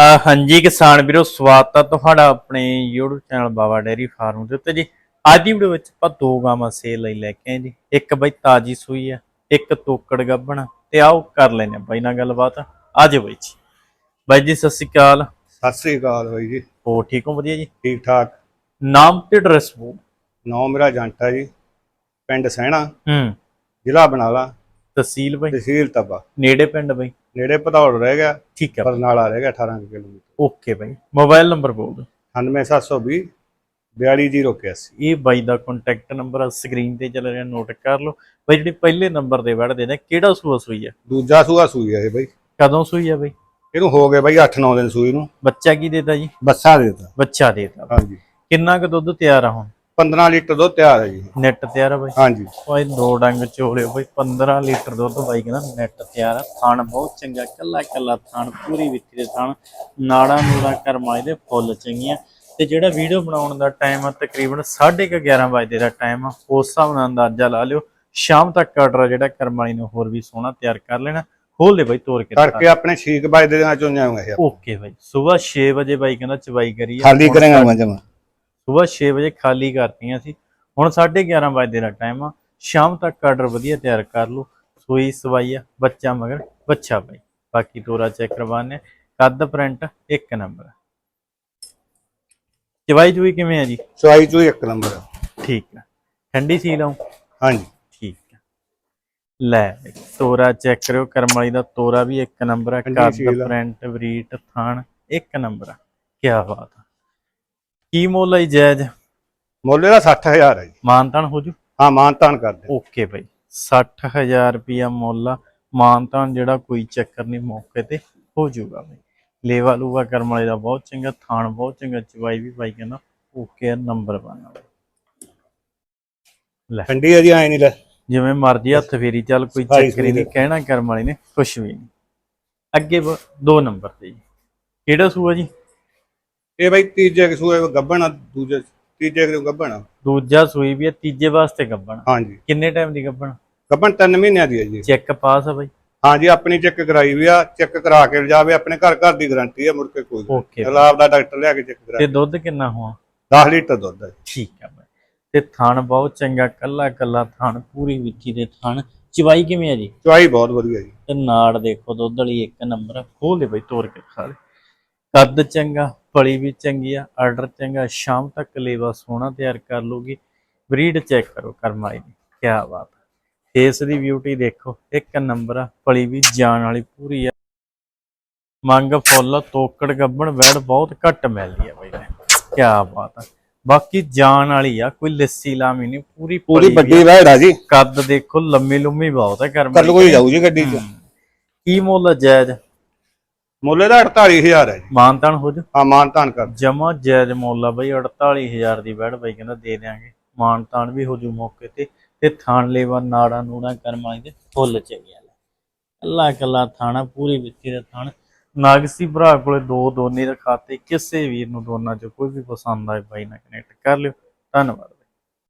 ਹਾਂਜੀ ਕਿਸਾਨ ਵੀਰੋ ਸਵਾਗਤ ਹੈ ਤੁਹਾਡਾ ਆਪਣੇ YouTube channel Baba dairy farm ਦੇ ਉੱਤੇ ਜੀ। ਅੱਜ ਦੀ ਵੀਡੀਓ ਵਿੱਚ ਆਪਾਂ ਦੋ ਗਾਵਾਂ ਸੇਲ ਲਈ ਲੈ ਕੇ ਆਏ ਜੀ। ਇੱਕ ਬਈ ਤਾਜੀ ਸੂਈ ਆ ਇੱਕ ਤੋਕੜ ਗੱਭਣ ਤੇ ਆਓ ਕਰ ਲੈਨੇ ਆ ਬਾਈ ਨਾਲ ਗੱਲਬਾਤ। ਆਜੋ ਬਾਈ ਜੀ। ਬਾਈ ਜੀ ਸਤਿ ਸ਼੍ਰੀ ਅਕਾਲ। ਸਤਿ ਸ੍ਰੀ ਅਕਾਲ ਬਾਈ ਜੀ। ਹੋ ਠੀਕ ਹੋ? ਵਧੀਆ ਜੀ? ਠੀਕ ਠਾਕ ਨਾਮ ਤੇ ਐਡਰੈਸ ਬੋਲ। ਨਾਮ ਮੇਰਾ ਜੰਟਾ ਜੀ। ਪਿੰਡ ਸਹਿਣਾ। ਹੂੰ। ਜ਼ਿਲ੍ਹਾ ਬਨਾਲਾ। ਤਹਿਸੀਲ ਬਾਈ। ਤਹਿਸੀਲ ਤਪਾ ਨੇੜੇ ਪਿੰਡ ਬਾਈ। ਨੇੜੇ ਪਧੌੜ ਰਹਿ ਗਿਆ ਠੀਕ ਹੈ ਬਰਨਾਲਾ ਰਹਿ ਗਿਆ 18 ਕਿਲੋਮੀਟਰ। ਓਕੇ ਬਾਈ ਮੋਬਾਈਲ ਨੰਬਰ ਬੋਲ ਦਿਓ। 98720 42081 ਇਹ ਬਾਈ ਦਾ ਕੰਟੈਕਟ ਨੰਬਰ ਸਕਰੀਨ ਤੇ ਚੱਲ ਰਿਹਾ ਨੋਟ ਕਰ ਲਓ। ਬਾਈ ਜਿਹੜੀ ਪਹਿਲੇ ਨੰਬਰ ਦੇ ਵੜਦੇ ਨੇ ਕਿਹੜਾ ਸੂਆ ਸੂਈ ਆ? ਦੂਜਾ ਸੂਆ ਸੂਈ ਹੈ ਇਹ ਬਾਈ। ਕਦੋਂ ਸੂਈ ਆ ਬਾਈ? ਇਹਨੂੰ ਹੋ ਗਏ ਬਾਈ 8-9 ਦਿਨ ਸੂਈ ਨੂੰ। ਬੱਚਾ ਕੀ ਦੇਤਾ ਜੀ? ਬੱਸਾ ਦੇਤਾ। ਬੱਚਾ ਦੇਤਾ। ਹਾਂਜੀ। ਕਿੰਨਾ ਕੁ ਦੁੱਧ ਤਿਆਰ ਆ ਹੁਣ? 15 ਲੀਟਰ ਦੁੱਧ ਤਿਆਰ ਹੈ ਜੀ। ਨੈਟ ਤਿਆਰ ਆ ਬਾਈ? ਹਾਂਜੀ। ਓਏ ਦੋ ਡੰਗ ਚੋਲੇ ਬਾਈ 15 ਲੀਟਰ ਦੁੱਧ ਬਾਈ ਕਹਿੰਦਾ ਨੈਟ ਤਿਆਰ ਆ। ਥਣ ਬਹੁਤ ਚੰਗਾ ਕੱਲਾ ਕੱਲਾ ਥਣ ਪੂਰੀ ਵਿੱਚੀ ਦੇ ਥਣ। ਨਾੜਾ ਨੂੜਾ ਕਰਮਾਈ ਦੇ ਫੁੱਲ ਚੰਗੀਆਂ। ਤੇ ਜਿਹੜਾ ਵੀਡੀਓ ਬਣਾਉਣ ਦਾ ਟਾਈਮ ਆ ਤਕਰੀਬਨ 11:30 ਵਜੇ ਦਾ ਟਾਈਮ ਆ। ਉਸ ਹਿਸਾਬ ਨਾਲ ਅੰਦਾਜ਼ਾ ਲਾ ਲਿਓ ਸ਼ਾਮ ਤੱਕ ਆਰਡਰ ਜਿਹੜਾ ਕਰਮਾਈ ਨੂੰ ਹੋਰ ਵੀ ਸੋਹਣਾ ਤਿਆਰ ਕਰ ਲੈਣਾ। ਖੋਲ ਦੇ ਬਾਈ ਤੋਰ ਕੇ ਕਰਕੇ ਆਪਣੇ 6 ਵਜੇ ਦੇ ਨਾਲ ਚੋਂ ਇਹ ਓਕੇ ਬਾਈ ਸਵੇਰ 6 ਵਜੇ ਬਾਈ ਕਹਿੰਦਾ ਚਵਾਈ ਕਰੀ ਖਾਲੀ ਕਰਾਂਗਾ ਮੈਂ ਜਮਾ। ਸਵੇਰ 6 ਵਜੇ ਖਾਲੀ ਕਰਤੀਆਂ ਸੀ। ਹੁਣ 11:30 ਵਜੇ ਦਾ ਟਾਈਮ ਆ। ਸ਼ਾਮ ਤੱਕ ਆਰਡਰ ਵਧੀਆ ਤਿਆਰ ਕਰ ਲਓ। ਸੂਈ ਸਵਾਈ ਆ ਬੱਚਾ ਮਗਰ ਬੱਚਾ ਬਾਈ। ਬਾਕੀ ਤੋਰਾ ਚੈੱਕ ਕਰਵਾਣੇ ਕੱਦ ਪ੍ਰਿੰਟ ਇੱਕ ਨੰਬਰ ਚਵਾਈ ਚੂਈ ਕਿਵੇਂ ਆ ਜੀ? ਚੁਆਈ ਚੋਂ ਇੱਕ ਨੰਬਰ ਠੀਕ ਆ। ਠੰਡੀ ਸੀ ਲਾਉ ਹਾਂਜੀ। ਠੀਕ ਆ। ਲੈ ਤੋਰਾ ਚੈੱਕ ਕਰਿਓ। ਕਰਮ ਵਾਲੀ ਦਾ ਤੋਰਾ ਵੀ ਇੱਕ ਨੰਬਰ ਆ। ਕੱਦ। ਪ੍ਰਿੰਟ ਬਰੀਟ ਥਾਣ ਇੱਕ ਨੰਬਰ ਆ। ਕੀ ਬਾਤ ਆ। ਕੀ ਮੁੱਲ ਹੈ ਜਾਇਜ਼? ਮੁੱਲ ਇਹਦਾ 60000 ਹੈ ਜੀ। ਮਾਨਤਾਨ ਹੋ ਜੂ? ਹਾਂ ਮਾਨ ਤਾਨ ਕਰਦੇ ਓਕੇ ਬਾਈ 60000 ਰੁਪਿਆ ਮੁੱਲ ਆ। ਮਾਨਤਾਨ ਜਿਹੜਾ ਕੋਈ ਚੱਕਰ ਨਹੀਂ ਮੌਕੇ ਤੇ ਹੋ ਜਾਊਗਾ ਬਾਈ ਲੇਵਾ ਲੂਵਾ ਕਰਮ ਵਾਲੇ ਦਾ ਬਹੁਤ ਚੰਗਾ ਥਾਣ ਬਹੁਤ ਚੰਗਾ ਚਵਾਈ ਵੀ ਬਾਈ ਕਹਿੰਦਾ ਓਕੇ ਨੰਬਰ ਬਣਾ ਲੈ। ਠੰਡੀ ਹੈ ਜੀ ਐ ਨਹੀਂ ਲੈ। ਜਿਵੇਂ ਮਰਜ਼ੀ ਹੱਥ ਫੇਰੀ ਚੱਲ ਕੋਈ ਚੱਕਰ ਨਹੀਂ ਕਹਿਣਾ ਕਰਮ ਵਾਲੇ ਨੇ ਕੁਛ ਵੀ ਨਹੀਂ। ਅੱਗੇ ਦੋ ਨੰਬਰ ਤੇ ਜੀ। ਕਿਹੜਾ ਸੂਆ ਜੀ? ਇਹ ਬਾਈ ਤੀਜੇ ਕਿਸੂਏ ਗੱਬਣ ਆ ਦੂਜੇ ਤੀਜੇ ਕਿਸੂ ਗੱਬਣ ਆ? ਦੂਜਾ ਸੂਈ ਵੀ ਹੈ ਤੀਜੇ ਵਾਸਤੇ ਗੱਬਣ ਹਾਂਜੀ। ਕਿੰਨੇ ਟਾਈਮ ਦੀ ਗੱਬਣ ਗੱਬਣ 3 ਮਹੀਨਿਆਂ ਦੀ ਹੈ ਜੀ। ਚੈੱਕ ਪਾਸ ਆ ਬਾਈ। ਹਾਂਜੀ ਆਪਣੀ ਚੈੱਕ ਕਰਾਈ ਵੀ ਆ ਚੈੱਕ ਕਰਾ ਕੇ ਲਿਜਾਵੇ ਆਪਣੇ ਘਰ ਘਰ ਦੀ ਗਾਰੰਟੀ ਹੈ ਮੁੜ ਕੇ ਕੋਈ ਓਕੇ ਗੁਲਾਬ ਦਾ ਡਾਕਟਰ ਲਿਆ ਕੇ ਚੈੱਕ ਤੇ ਕਰਾ ਦੁੱਧ ਕਿੰਨਾ ਹੋਆ 10 ਲੀਟਰ ਦੁੱਧ ਹੈ ਠੀਕ ਆ ਬਾਈ। ਤੇ ਥਣ ਬਹੁਤ ਚੰਗਾ ਕੱਲਾ ਕੱਲਾ ਥਣ ਪੂਰੀ ਵਿੱਚੀ ਦੇ ਥਣ। ਚਵਾਈ ਕਿਵੇਂ ਆ ਜੀ? ਚੁਆਈ ਬਹੁਤ ਵਧੀਆ ਜੀ। ਤੇ ਨਾੜ ਦੇਖੋ ਦੁੱਧ ਵਾਲੀ ਇੱਕ ਨੰਬਰ ਆ। ਖੋਲ ਦੇ ਬਾਈ ਤੋੜ ਕੇ ਖਾ ਲੈ। ਕੱਦ ਚੰਗਾ ਫਲੀ ਵੀ ਚੰਗੀ ਆ ਆਰਡਰ ਚੰਗਾ ਸ਼ਾਮ ਤੱਕ ਲੇਵਾ ਸੋਹਣਾ ਤਿਆਰ ਕਰ ਲੂਗੀ ਬਰੀਡ ਚੈੱਕ ਕਰੋ ਕਰਮਾਈ ਦੀ ਕੀ ਬਾਤ ਆ। ਫੇਸ ਦੀ ਬਿਊਟੀ ਦੇਖੋ ਇੱਕ ਨੰਬਰ ਆ ਫਲੀ ਵੀ ਜਾਨ ਵਾਲੀ ਪੂਰੀ ਆ। ਮੰਗ ਫੁੱਲ ਤੋਕੜ ਗੱਬਣ ਵੈੜ ਬਹੁਤ ਘੱਟ ਮਿਲਦੀ ਆ ਬਾਈ ਕੀ ਬਾਤ ਆ। ਬਾਕੀ ਜਾਨ ਵਾਲੀ ਆ ਕੋਈ ਲੱਸੀ ਲਾਮੀ ਨਹੀਂ ਪੂਰੀ ਪੂਰੀ ਵੱਡੀ ਵੈੜ ਆ ਜੀ। ਆ। ਕੱਦ ਦੇਖੋ ਲੰਮੀ ਲੰਮੀ ਬਹੁਤ ਹੈ ਕਰਮ ਕੱਲ ਕੋਈ ਜਾਊ ਜੀ ਗੱਡੀ 'ਚ। ਕੀ ਮੁੱਲ ਆ ਜਾਇਜ਼? ਮੁੱਲ ਇਹਦਾ 48000 ਹੈ ਜੀ। ਮਾਨਤਾਨ ਹੋ ਜਾ। ਹਾਂ ਮਾਨ ਤਾਨ ਕਰ। ਜਮਾ ਜਾਇਜ਼ ਮੁੱਲ ਆ ਬਈ 48000 ਦੀ ਬੈੜ ਬਈ ਕਹਿੰਦਾ ਦੇ ਦਿਆਂਗੇ। ਮਾਨਤਾਨ ਵੀ ਹੋ ਜੂ ਮੌਕੇ ਤੇ। ਤੇ ਥਾਣ ਲੇਵਾ ਨਾੜਾ ਨੂੜਾ ਕਰਮ ਦੇ ਫੁੱਲ ਚੰਗਿਆ ਕੱਲਾ ਕੱਲਾ ਥਾਣਾ ਪੂਰੀ ਵਿੱਚੀ ਦਾ ਥਾਣ। ਨਾਗਸੀ ਭਰਾ ਕੋਲੇ ਦੋ ਦੋਨੇ ਰਖਾਤੇ ਕਿਸੇ ਵੀਰ ਨੂੰ ਦੋਨਾਂ ਚੋਂ ਕੋਈ ਵੀ ਪਸੰਦ ਆਏ ਬਾਈ ਨਾਲ ਕਨੈਕਟ ਕਰ ਲਿਓ। ਧੰਨਵਾਦ।